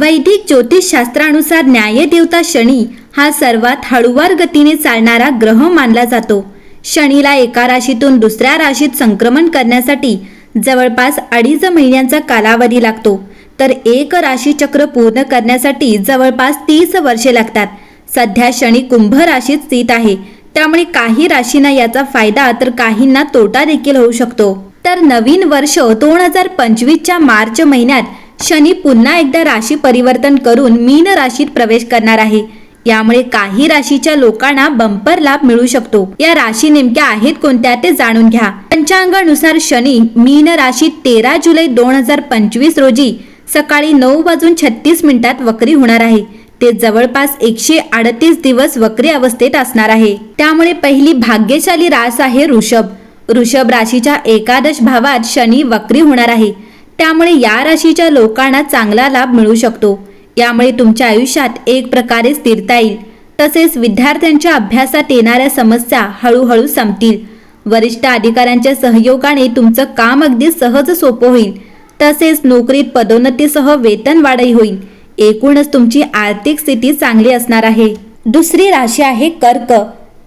वैदिक ज्योतिषशास्त्रानुसार न्यायदेवता शनी हा सर्वात हळुवार गतीने चालणारा ग्रह मानला जातो. शनीला एका राशीतून दुसऱ्या राशीत संक्रमण करण्यासाठी जवळपास अडीच महिन्यांचा कालावधी लागतो. तर एक राशीचक्र पूर्ण करण्यासाठी जवळपास तीस वर्षे लागतात. सध्या शनी कुंभ राशीत स्थित आहे. त्यामुळे काही राशींना याचा फायदा तर काहींना तोटा देखील होऊ शकतो. तर नवीन वर्ष दोन हजार पंचवीसच्या मार्च महिन्यात शनी पुन्हा एकदा राशी परिवर्तन करून मीन राशीत प्रवेश करणार आहे. यामुळे काही राशीच्या लोकांना बंपर लाभ मिळू शकतो. या राशी नेमक्या आहेत कोणत्या ते जाणून घ्या. पंचांगानुसार शनी मीन राशीत तेरा जुलै दोन हजार पंचवीस रोजी सकाळी नऊ वाजून छत्तीस मिनिटात वक्री होणार आहे. ते जवळपास एकशे अडतीस दिवस वक्री अवस्थेत असणार आहे. त्यामुळे पहिली भाग्यशाली रास आहे ऋषभ. ऋषभ राशीच्या एकादश भावात शनी वक्री होणार आहे. त्यामुळे या राशीच्या लोकांना चांगला लाभ मिळू शकतो. यामुळे तुमच्या आयुष्यात एक प्रकारे स्थिरता येईल. तसेच विद्यार्थ्यांच्या अभ्यासात येणाऱ्या समस्या हळूहळू संपतील. वरिष्ठ अधिकाऱ्यांच्या सहयोगाने तुमचं काम अगदी सहज सोपं होईल. तसेच नोकरीत पदोन्नतीसह वेतन वाढही होईल. एकूणच तुमची आर्थिक स्थिती चांगली असणार आहे. दुसरी राशी आहे कर्क.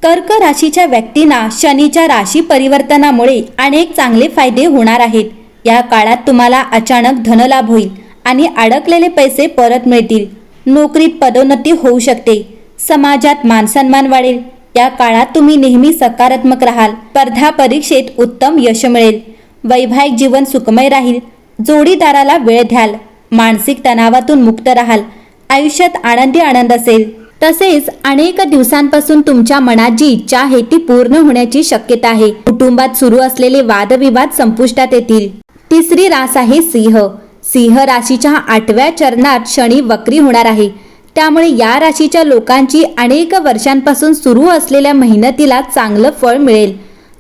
कर्क राशीच्या व्यक्तींना शनीच्या राशी परिवर्तनामुळे अनेक चांगले फायदे होणार आहेत. या काळात तुम्हाला अचानक धनलाभ होईल आणि अडकलेले पैसे परत मिळतील. नोकरीत पदोन्नती होऊ शकते. समाजात मानसन्मान वाढेल. या काळात तुम्ही नेहमी सकारात्मक राहाल. स्पर्धा परीक्षेत उत्तम यश मिळेल. वैवाहिक जीवन सुखमय राहील. जोडीदाराला वेळ द्याल. मानसिक तणावातून मुक्त राहाल. आयुष्यात आनंदी आनंद असेल. तसेच अनेक दिवसांपासून तुमच्या मनात जी इच्छा आहे ती पूर्ण होण्याची शक्यता आहे. कुटुंबात सुरू असलेले वादविवाद संपुष्टात येतील. तिसरी रास आहे सिंह. सिंह राशीच्या आठव्या चरणात शनी वक्री होणार आहे. त्यामुळे या राशीच्या लोकांची अनेक वर्षांपासून सुरू असलेल्या मेहनतीला चांगलं फळ मिळेल.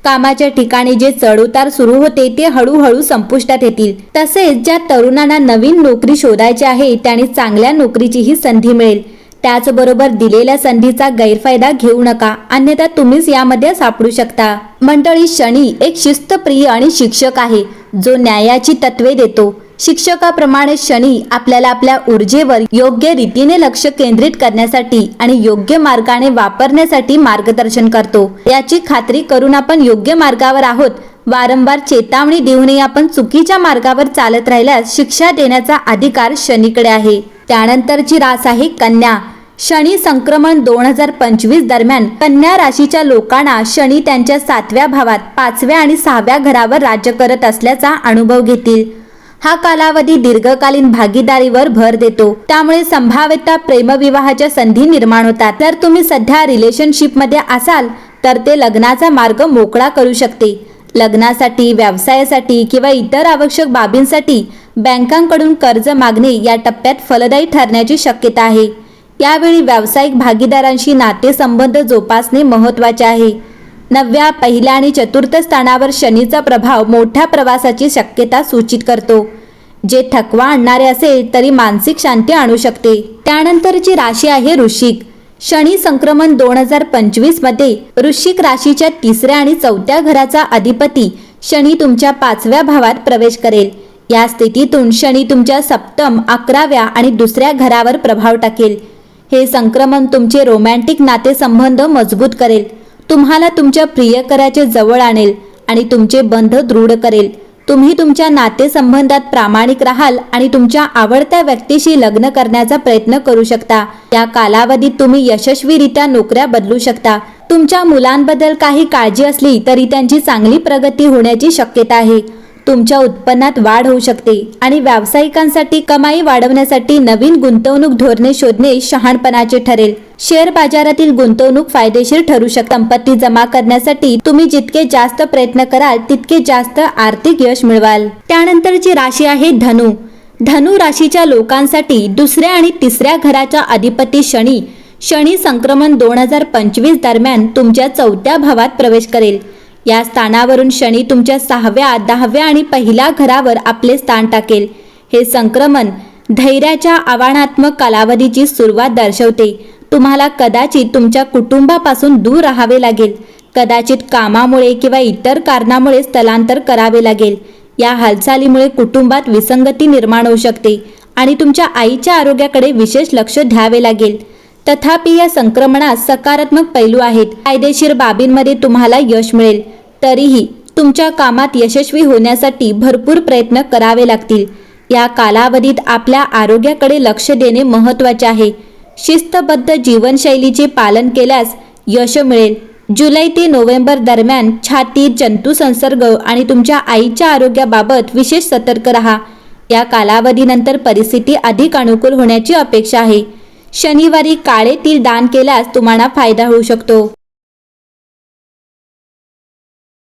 कामाच्या ठिकाणी जे चढउतार सुरू होते ते हळूहळू संपुष्टात येतील. तसेच ज्या तरुणांना नवीन नोकरी शोधायची आहे त्याने चांगल्या नोकरीचीही संधी मिळेल. त्याचबरोबर दिलेल्या संधीचा गैरफायदा घेऊ नका अन्यथा तुम्हीच यामध्ये सापडू शकता. मंडळी शनी एक शिस्तप्रिय आणि शिक्षक आहे. जो न्यायाची तत्वे देतो. शिक्षकाप्रमाणे शनी आपल्याला आपल्या ऊर्जेवर योग्य रीतीने लक्ष केंद्रित करण्यासाठी आणि योग्य मार्गाने वापरण्यासाठी मार्गदर्शन करतो. याची खात्री करून आपण योग्य मार्गावर आहोत. वारंवार चेतावणी देऊनही आपण चुकीच्या मार्गावर चालत राहिल्यास शिक्षा देण्याचा अधिकार शनीकडे आहे. त्यानंतरची रास आहे कन्या. शनी संक्रमण दोन हजार पंचवीस दरम्यान कन्या राशीच्या लोकांना शनी त्यांच्या सातव्या भावात पाचव्या आणि सहाव्या घरावर राज्य करत असल्याचा अनुभव घेतील. हा कालावधी दीर्घकालीन भागीदारीवर भर देतो. त्यामुळे संभाव्यता प्रेमविवाहाच्या संधी निर्माण होतात. तर तुम्ही सध्या रिलेशनशिपमध्ये असाल तर ते लग्नाचा मार्ग मोकळा करू शकते. लग्नासाठी व्यवसायासाठी किंवा इतर आवश्यक बाबींसाठी बँकांकडून कर्ज मागणे या टप्प्यात फलदायी ठरण्याची शक्यता आहे. यावेळी व्यावसायिक भागीदारांशी नातेसंबंध जोपासणे महत्त्वाचे आहे. नवव्या पहिल्या आणि चतुर्थ स्थानावर शनीचा प्रभाव मोठ्या प्रवासाची शक्यता सूचित करतो. जे थकवा आणणारे असेल तरी मानसिक शांती आणू शकते. त्यानंतरची राशी आहे ऋषिक. शनी संक्रमण दोन हजार पंचवीसमध्ये ऋषिक वृश्चिक राशीच्या तिसऱ्या आणि चौथ्या घराचा अधिपती शनी तुमच्या पाचव्या भावात प्रवेश करेल. या स्थितीतून शनी तुमच्या सप्तम अकराव्या आणि दुसऱ्या घरावर प्रभाव टाकेल. हे संक्रमण तुमचे रोमॅन्टिक नातेसंबंध मजबूत करेल. तुम्हाला तुमच्या प्रियकराचे जवळ आणेल आणि तुमचे बंध दृढ करेल. तुम्ही तुमच्या नातेसंबंधात प्रामाणिक राहाल आणि तुमच्या आवडत्या व्यक्तीशी लग्न करण्याचा प्रयत्न करू शकता. या कालावधीत तुम्ही यशस्वीरित्या नोकऱ्या बदलू शकता. तुमच्या मुलांबद्दल काही काळजी असली तरी त्यांची चांगली प्रगती होण्याची शक्यता आहे. तुमच्या उत्पन्नात वाढ होऊ शकते आणि व्यावसायिकांसाठी कमाई वाढवण्यासाठी नवीन गुंतवणूक धोरणे शोधणे शहाणपणाचे ठरेल. शेअर बाजारातील गुंतवणूक फायदेशीर ठरू शकते. संपत्ती जमा करण्यासाठी तुम्ही जितके जास्त प्रयत्न कराल तितके जास्त आर्थिक यश मिळवाल. त्यानंतरची राशी आहे धनु. धनु राशीच्या लोकांसाठी दुसऱ्या आणि तिसऱ्या घराच्या अधिपती शनी. शनी संक्रमण दोन हजार पंचवीस दरम्यान तुमच्या चौथ्या भावात प्रवेश करेल. या स्थानावरून शनी तुमच्या सहाव्या दहाव्या आणि पहिल्या घरावर आपले स्थान टाकेल. हे संक्रमण धैर्याच्या आव्हानात्मक कालावधीची सुरुवात दर्शवते. तुम्हाला कदाचित तुमच्या कुटुंबापासून दूर राहावे लागेल. कदाचित कामामुळे किंवा इतर कारणामुळे स्थलांतर करावे लागेल. या हालचालीमुळे कुटुंबात विसंगती निर्माण होऊ शकते आणि तुमच्या आईच्या आरोग्याकडे विशेष लक्ष द्यावे लागेल. तथापि या संक्रमणात सकारात्मक पैलू आहेत. कायदेशीर बाबींमध्ये तुम्हाला यश मिळेल. तरीही तुमच्या कामात यशस्वी होण्यासाठी भरपूर प्रयत्न करावे लागतील. या कालावधीत आपल्या आरोग्याकडे लक्ष देणे महत्त्वाचे आहे. शिस्तबद्ध जीवनशैलीचे पालन केल्यास यश मिळेल. जुलै ते नोव्हेंबर दरम्यान छाती जंतू संसर्ग आणि तुमच्या आईच्या आरोग्याबाबत विशेष सतर्क राहा. या कालावधीनंतर परिस्थिती अधिक अनुकूल होण्याची अपेक्षा आहे. शनिवारी काळे तीळ दान केल्यास तुम्हाला फायदा होऊ शकतो.